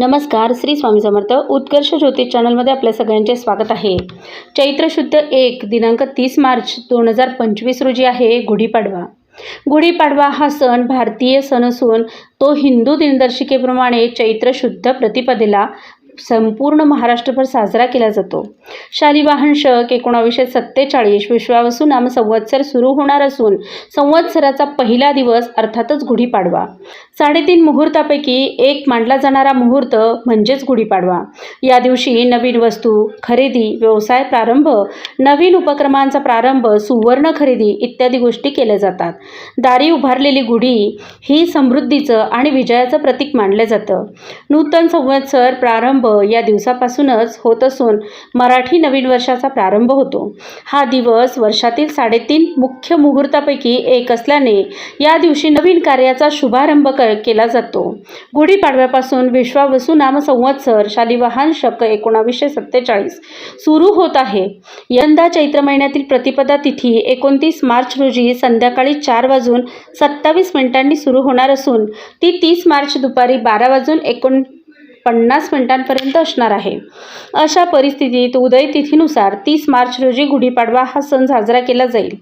नमस्कार श्री स्वामी समर्थ उत्कर्ष ज्योतिष चॅनलमध्ये आपल्या सगळ्यांचे स्वागत आहे. चैत्र शुद्ध एक दिनांक तीस मार्च दोन हजार पंचवीस रोजी आहे गुढीपाडवा. गुढीपाडवा हा सण भारतीय सण असून तो हिंदू दिनदर्शिकेप्रमाणे चैत्र शुद्ध प्रतिपदेला संपूर्ण महाराष्ट्रभर साजरा केला जातो. शालिवाहन शक एकोणावीसशे सत्तेचाळीस विश्वावसू नाम संवत्सर सुरू होणार असून संवत्सराचा पहिला दिवस अर्थातच गुढीपाडवा. साडेतीन मुहूर्तापैकी एक मांडला जाणारा मुहूर्त म्हणजेच गुढीपाडवा. या दिवशी नवीन वस्तू खरेदी व्यवसाय प्रारंभ नवीन उपक्रमांचा प्रारंभ सुवर्ण खरेदी इत्यादी गोष्टी केल्या जातात. दारी उभारलेली गुढी ही समृद्धीचं आणि विजयाचं प्रतीक मानलं जातं. नूतन संवत्सर प्रारंभ या दिवसापासूनच होत असून मराठी नवीन वर्षाचा प्रारंभ होतो. हा दिवस वर्षातील साडेतीन मुख्य मुहूर्तापैकी एक असल्याने या दिवशी नवीन कार्याचा शुभारंभ क केला जातो. गुढीपाडव्यापासून विश्वावसू नाम संवत्सर शालिवाहन शक एकोणावीसशे सत्तेचाळीस सुरू होत आहे. यंदा चैत्र महिन्यातील प्रतिपदा तिथी एकोणतीस मार्च रोजी संध्याकाळी चार वाजून सत्तावीस मिनिटांनी सुरू होणार असून ती तीस मार्च दुपारी बारा वाजून एकोण पन्नास मिनिटांपर्यंत असणार आहे. अशा परिस्थितीत उदय तिथीनुसार तीस मार्च रोजी गुढीपाडवा हा सण साजरा केला जाईल.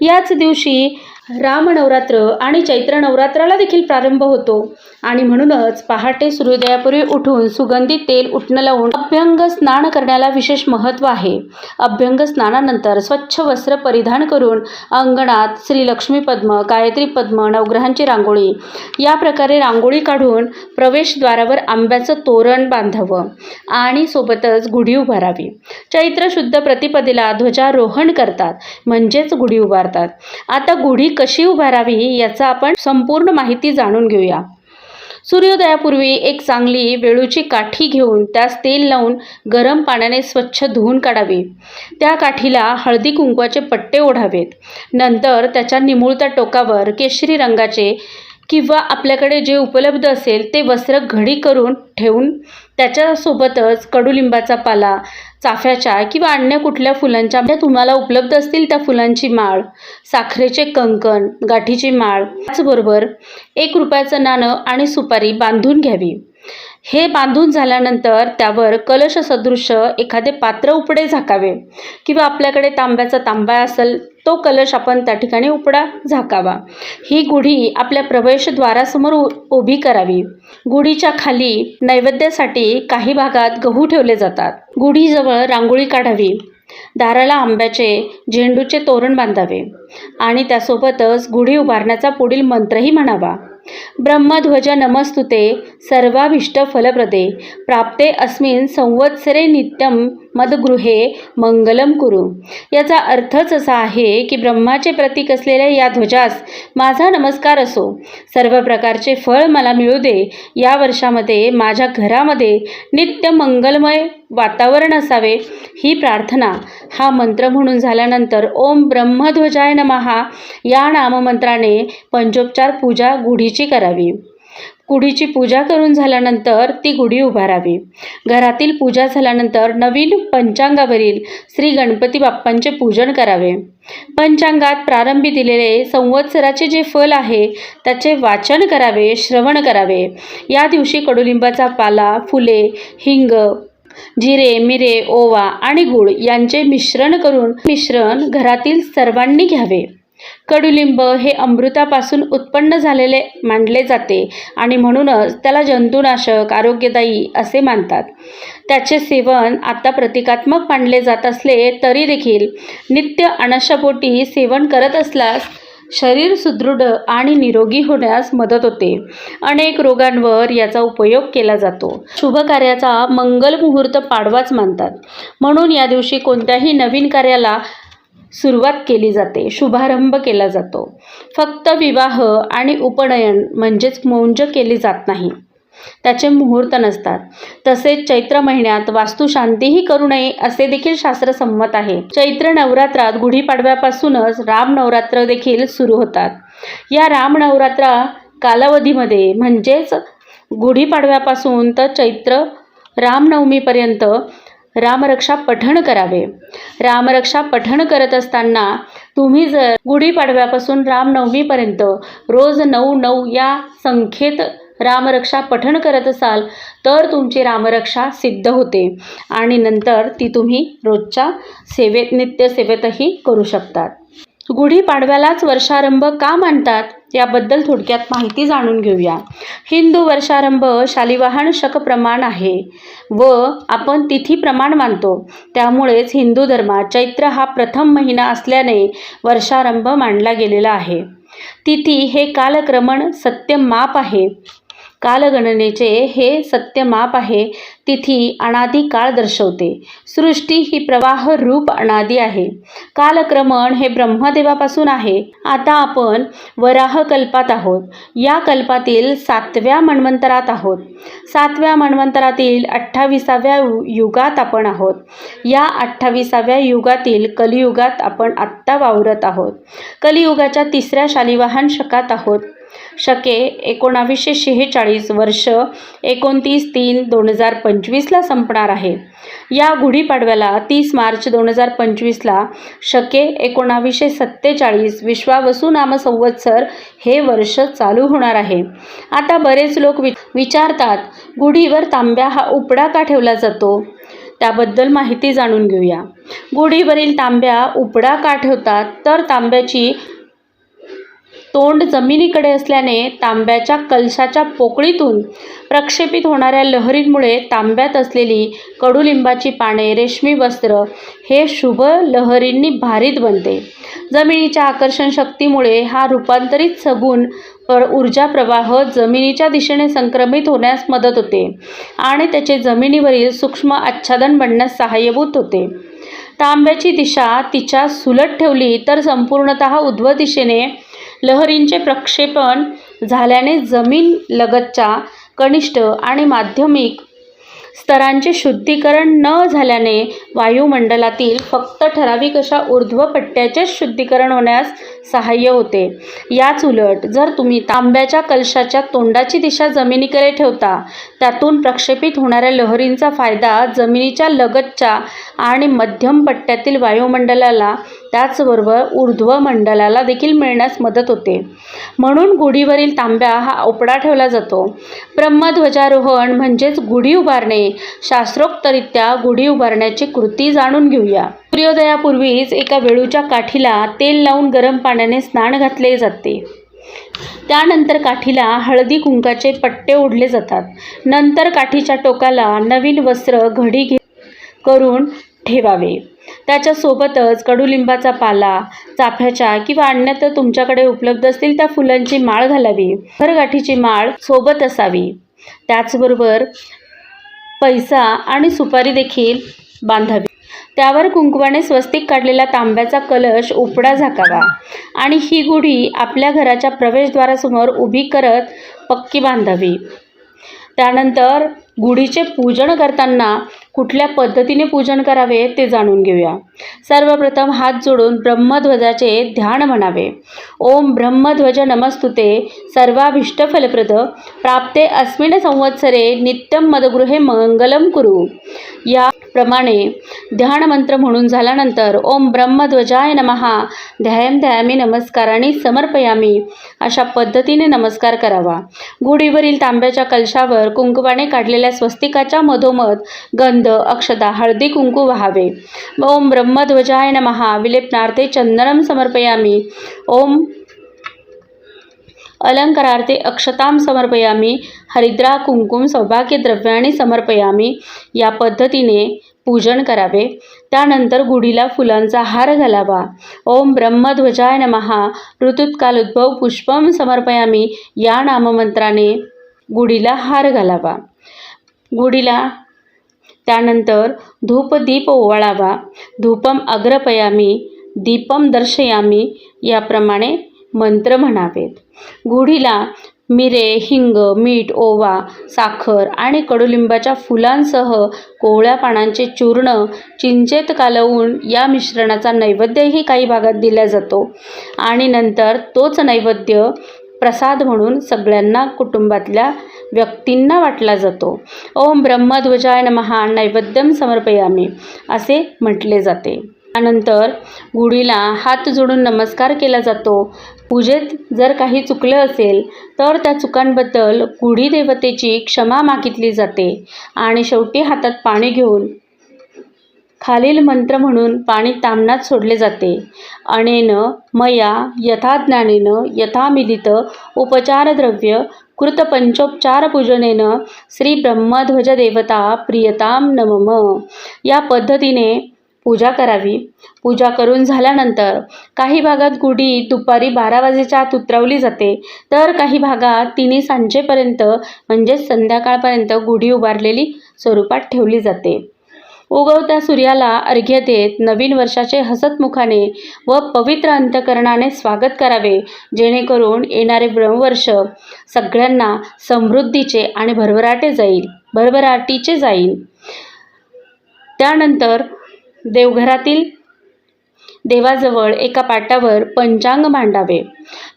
याच दिवशी रामनवरात्र आणि चैत्र नवरात्राला देखील प्रारंभ होतो. आणि म्हणूनच पहाटे सूर्योदयापूर्वी उठून सुगंधित तेल उठणं लावून अभ्यंग स्नान करण्याला विशेष महत्त्व आहे. अभ्यंग स्नानानंतर स्वच्छ वस्त्र परिधान करून अंगणात श्री लक्ष्मी पद्म गायत्री पद्म नवग्रहांची रांगोळी या प्रकारे रांगोळी काढून प्रवेशद्वारावर आंब्याचं तोरण बांधावं आणि सोबतच गुढी उभारावी. चैत्र शुद्ध प्रतिपदेला ध्वजारोहण करतात म्हणजेच गुढी उभारतात. आता गुढी कशी उभारावी याचा आपण संपूर्ण माहिती जाणून घेऊया. सूर्योदयापूर्वी एक चांगली वेळूची काठी घेऊन त्यास तेल लावून गरम पाण्याने स्वच्छ धुवून काढावी. त्या काठीला हळदी कुंकवाचे पट्टे ओढावेत. नंतर त्याच्या निमुळत्या टोकावर केशरी रंगाचे किंवा आपल्याकडे जे उपलब्ध असेल ते वस्त्र घडी करून ठेवून त्याच्यासोबतच कडुलिंबाचा पाला चाफ्याच्या किंवा अन्य कुठल्या फुलांच्या ज्या तुम्हाला उपलब्ध असतील त्या फुलांची माळ साखरेचे कंकण गाठीची माळ. त्याचबरोबर एक रुपयाचं नाणं आणि सुपारी बांधून घ्यावी. हे बांधून झाल्यानंतर त्यावर कलश सदृश एखादे पात्र उपडे झाकावे किंवा आपल्याकडे तांब्याचा तांबा असेल तो कलश आपण त्या ठिकाणी उपडा झाकावा. ही गुढी आपल्या प्रवेशद्वारासमोर उ उभी करावी. गुढीच्या खाली नैवेद्यासाठी काही भागात गहू ठेवले जातात. गुढीजवळ रांगोळी काढावी. दाराला आंब्याचे झेंडूचे तोरण बांधावे. आणि त्यासोबतच गुढी उभारण्याचा पुढील मंत्रही म्हणावा. ब्रह्मध्वज नमस्तुते सर्वाभीष्ट फलप्रदे प्राप्ते अस्मिन संवत्सरे नित्यम मदगृहे मंगलम कुरु. याचा अर्थच असा आहे की ब्रह्माचे प्रतीक असलेल्या या ध्वजास माझा नमस्कार असो. सर्व प्रकारचे फळ मला मिळू दे. या वर्षामध्ये माझ्या घरामध्ये नित्य मंगलमय वातावरण असावे. ही प्रार्थना हा मंत्र म्हणून झाल्यानंतर ओम ब्रह्मध्वजाय नमहा या नाममंत्राने पंचोपचार पूजा गुढीची करावी. गुढीची पूजा करून झाल्यानंतर ती गुढी उभारावी. घरातील पूजा झाल्यानंतर नवीन पंचांगावरील श्री गणपती बाप्पांचे पूजन करावे. पंचांगात प्रारंभी दिलेले संवत्सराचे जे फल आहे त्याचे वाचन करावे श्रवण करावे. या दिवशी कडुलिंबाचा पाला फुले हिंग जिरे मिरे ओवा आणि गुळ यांचे मिश्रण करून मिश्रण घरातील सर्वांनी घ्यावे. कडुलिंब हे अमृतापासून उत्पन्न झालेले मानले जाते आणि म्हणूनच त्याला जंतुनाशक आरोग्यदायी असे मानतात. त्याचे सेवन आता प्रतिकात्मक मानले जात असले तरी देखील नित्य अनशापोटी सेवन करत असल्यास शरीर सुदृढ आणि निरोगी होण्यास मदत होते. अनेक रोगांवर याचा उपयोग केला जातो. शुभ कार्याचा मंगल मुहूर्त पाडवाच मानतात. म्हणून या दिवशी कोणत्याही नवीन कार्याला सुरुवात केली जाते शुभारंभ केला जातो. फक्त विवाह आणि उपनयन म्हणजेच मौंज केली जात नाही. त्याचे मुहूर्त नसतात. तसेच चैत्र महिन्यात वास्तुशांतीही करू नये असे देखील शास्त्रसंमत आहे. चैत्र नवरात्रात गुढीपाडव्यापासूनच राम नवरात्र देखील सुरू होतात. या राम नवरात्रा कालावधीमध्ये म्हणजेच गुढीपाडव्यापासून तर चैत्र रामनवमीपर्यंत रामरक्षा पठण करावे. रामरक्षा पठण करत असताना तुम्ही जर गुढीपाडव्यापासून रामनवमीपर्यंत रोज नऊ नऊ या संख्येत रामरक्षा पठण करत असाल तर तुमची रामरक्षा सिद्ध होते आणि नंतर ती तुम्ही रोजच्या सेवेत नित्यसेवेतही करू शकतात. गुढीपाडव्यालाच वर्षारंभ का मानतात? याबद्दल थोडक्यात माहिती जाणून घेऊया. हिंदू वर्षारंभ शालिवाहन शक प्रमाण आहे व आपण तिथी प्रमाण मानतो. त्यामुळेच हिंदू धर्मात चैत्र हा प्रथम महिना असल्याने वर्षारंभ मानला गेलेला आहे. तिथी हे कालक्रमण सत्य माप आहे. कालगणनेचे हे सत्य माप आहे तिथी अनादी काळ दर्शवते. सृष्टी ही प्रवाह रूप अनादी आहे. कालक्रमण हे ब्रह्मदेवापासून आहे. आता आपण वराह कल्पात आहोत. या कल्पातील सातव्या मन्वंतरात आहोत. सातव्या मन्वंतरातील अठ्ठावीसाव्या युगात आपण आहोत. या अठ्ठावीसाव्या युगातील कलियुगात आपण आत्ता वावरत आहोत. कलियुगाच्या तिसऱ्या शालिवाहन शकात आहोत. शके एकोणावीसशे शेहेचाळीस वर्ष एकोणतीस तीन दोन हजार पंचवीसला संपणार आहे. या गुढीपाडव्याला तीस मार्च दोन हजार पंचवीसला शके एकोणावीसशे सत्तेचाळीस विश्वावसू नाम संवत्सर हे वर्ष चालू होणार आहे. आता बरेच लोक वि विचारतात गुढीवर तांब्या हा उपडा का ठेवला जातो? त्याबद्दल माहिती जाणून घेऊया. गुढीवरील तांब्या उपडा का ठेवतात? तर तांब्याची तोंड जमिनीकडे असल्याने तांब्याच्या कलशाच्या पोकळीतून प्रक्षेपित होणाऱ्या लहरींमुळे तांब्यात असलेली कडुलिंबाची पाने रेशमी वस्त्र हे शुभ लहरींनी भारीत बनते. जमिनीच्या आकर्षण शक्तीमुळे हा रूपांतरित सगुण पर ऊर्जा प्रवाह जमिनीच्या दिशेने संक्रमित होण्यास मदत होते आणि त्याचे जमिनीवरील सूक्ष्म आच्छादन बनण्यास सहाय्यभूत होते. तांब्याची दिशा तिच्या सुलट ठेवली तर संपूर्णतः उध्व दिशेने लहरींचे प्रक्षेपण झाल्याने जमीन लगतच्या कनिष्ठ आणि माध्यमिक स्तरांचे शुद्धीकरण न झाल्याने वायुमंडलातील फक्त ठराविक अशा ऊर्ध्व पट्ट्याचेच शुद्धीकरण होण्यास सहाय्य होते. याच उलट जर तुम्ही तांब्याच्या कलशाच्या तोंडाची दिशा जमिनीकडे ठेवता त्यातून प्रक्षेपित होणाऱ्या लहरींचा फायदा जमिनीच्या लगतच्या आणि मध्यम पट्ट्यातील वायुमंडलाला त्याचबरोबर ऊर्ध्व मंडलाला देखील मिळण्यास मदत होते. म्हणून गुढीवरील तांब्या हा उपडा ठेवला जातो. ब्रह्मध्वजारोहण म्हणजेच गुढी उभारणे. शास्त्रोक्तरित्या गुढी उभारण्याची कृती जाणून घेऊया. सूर्योदयापूर्वीच एका वेळूच्या काठीला तेल लावून गरम पाण्याने स्नान घातले जाते. त्यानंतर काठीला हळदी कुंकाचे पट्टे ओढले जातात. नंतर काठीच्या टोकाला नवीन वस्त्र घडी घे करून ठेवावे. त्याच्यासोबतच कडुलिंबाचा पाला चाफ्याच्या किंवा अन्यत्र तुमच्याकडे उपलब्ध असतील त्या फुलांची माळ घालावी. भरगाठीची माळ सोबत असावी. त्याचबरोबर पैसा आणि सुपारी देखील बांधावी. त्यावर कुंकवाने स्वस्तिक काढलेला तांब्याचा कलश उपडा झाकावा आणि ही गुढी आपल्या घराच्या प्रवेशद्वारासमोर उभी करत पक्की बांधावी. त्यानंतर गुढीचे पूजन करताना कुठल्या पद्धतीने पूजन करावे ते जाणून घेऊया. सर्वप्रथम हात जोडून ब्रह्मध्वजाचे ध्यान म्हणावे. ओम ब्रह्मध्वज नमस्तुते. सर्वाभीष्ट फलप्रद प्राप्ते अस्मिन संवत्सरे नित्यम मदगृहे मंगलम कुरु. या प्रमाणे ध्यानमंत्र म्हणून झाल्यानंतर ओम ब्रह्मध्वजाय नमहा ध्यायम ध्यायामी नमस्काराने समर्पयामी. अशा पद्धतीने नमस्कार करावा. गुढीवरील तांब्याच्या कलशावर कुंकवाने काढलेल्या स्वस्तिकाच्या मधोमध गंध अक्षता हळदी कुंकू व्हावे. ओम ब्रह्मध्वजाय नमहा विलेपनार्थे चंदनम समर्पयामी. ओम अलंकारार्थे अक्षतां समर्पयामी हरिद्रा कुंकुम सौभाग्यद्रव्याणी समर्पयामी या पद्धतीने पूजन करावे. त्यानंतर गुढीला फुलांचा हार घालावा. ओम ब्रह्मध्वजाय नमहा ऋतुत्कालोद्भव पुष्पम समर्पयामी या नाममंत्राने गुढीला हार घालावा. गुढीला त्यानंतर धूपदीप ओवाळावा. धूपम अग्रपयामी दीपम दर्शयामी याप्रमाणे मंत्र म्हणावेत. गुढीला मिरे हिंग मीठ ओवा साखर आणि कडुलिंबाच्या फुलांसह कोवळ्या पानांचे चूर्ण चिंचेत कालवून या मिश्रणाचा नैवेद्यही काही भागात दिला जातो. आणि नंतर तोच नैवेद्य प्रसाद म्हणून सगळ्यांना कुटुंबातल्या व्यक्तींना वाटला जातो. ओम ब्रह्मध्वजाय नमहा नैवेद्यम समर्पयामी असे म्हटले जाते. त्यानंतर गुढीला हात जोडून नमस्कार केला जातो. पूजेत जर काही चुकलं असेल तर त्या चुकांबद्दल गुढी देवतेची क्षमा मागितली जाते आणि शेवटी हातात पाणी घेऊन खालील मंत्र म्हणून पाणी तामणात सोडले जाते. अनेन मया यथा ज्ञानेन यथा मिलित उपचारद्रव्य कृतपंचोपचारपूजनेन श्री ब्रह्मध्वज देवता प्रियताम नमम या पद्धतीने पूजा करावी. पूजा करून झाल्यानंतर काही भागात गुढी दुपारी बारा वाजेच्या आत उतरवली जाते. तर काही भागात तिने सांजेपर्यंत म्हणजेच संध्याकाळपर्यंत गुढी उभारलेली स्वरूपात ठेवली जाते. उगवत्या सूर्याला अर्घ्य देत नवीन वर्षाचे हसतमुखाने व पवित्र अंत्यकरणाने स्वागत करावे जेणेकरून येणारे ब्रह्मवर्ष सगळ्यांना समृद्धीचे आणि भरभराटे जाईल भरभराटीचे जाईल. त्यानंतर देवघरातील देवाजवळ एका पाटावर पंचांग मांडावे.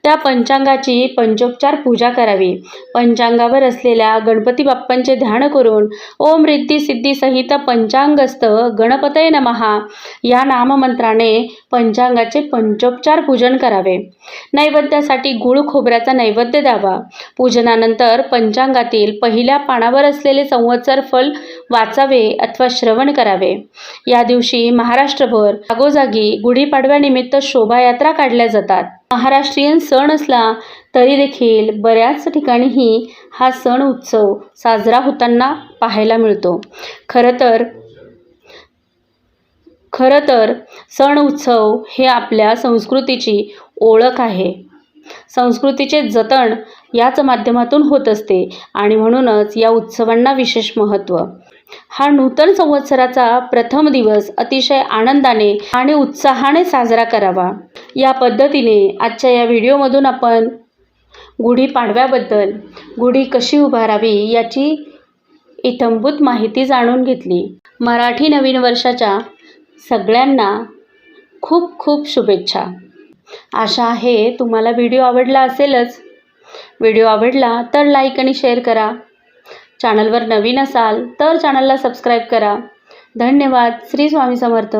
त्या पंचांगाची पंचोपचार पूजा करावी. पंचांगावर असलेल्या गणपती बाप्पांचे ध्यान करून ओम रिद्धी सिद्धी सहित पंचांगस्त गणपतय नमहा या नाममंत्राने पंचांगाचे पंचोपचार पूजन करावे. नैवेद्यासाठी गुळ खोबऱ्याचा नैवेद्य द्यावा. पूजनानंतर पंचांगातील पहिल्या पानावर असलेले संवत्सर फल वाचावे अथवा श्रवण करावे. या दिवशी महाराष्ट्रभर जागोजागी गुढीपाडव्यानिमित्त शोभायात्रा काढल्या जातात. महाराष्ट्रीयन सण असला तरी देखील बऱ्याच ठिकाणीही हा सण उत्सव साजरा होताना पाहायला मिळतो. खरं तर खरं तर सण उत्सव हे आपल्या संस्कृतीची ओळख आहे. संस्कृतीचे जतन याच माध्यमातून होत असते आणि म्हणूनच या उत्सवांना विशेष महत्त्व. हा नूतन संवत्सराचा प्रथम दिवस अतिशय आनंदाने आणि उत्साहाने साजरा करावा. या पद्धतीने आजच्या या व्हिडिओमधून आपण गुढीपाडव्याबद्दल गुढी कशी उभारावी याची इथंभूत माहिती जाणून घेतली. मराठी नवीन वर्षाच्या सगळ्यांना खूप खूप शुभेच्छा. आशा आहे तुम्हाला व्हिडिओ आवडला असेलच. व्हिडिओ आवडला तर लाईक आणि शेअर करा. चॅनलवर नवीन असाल तर चॅनलला सबस्क्राईब करा. धन्यवाद. श्री स्वामी समर्थ.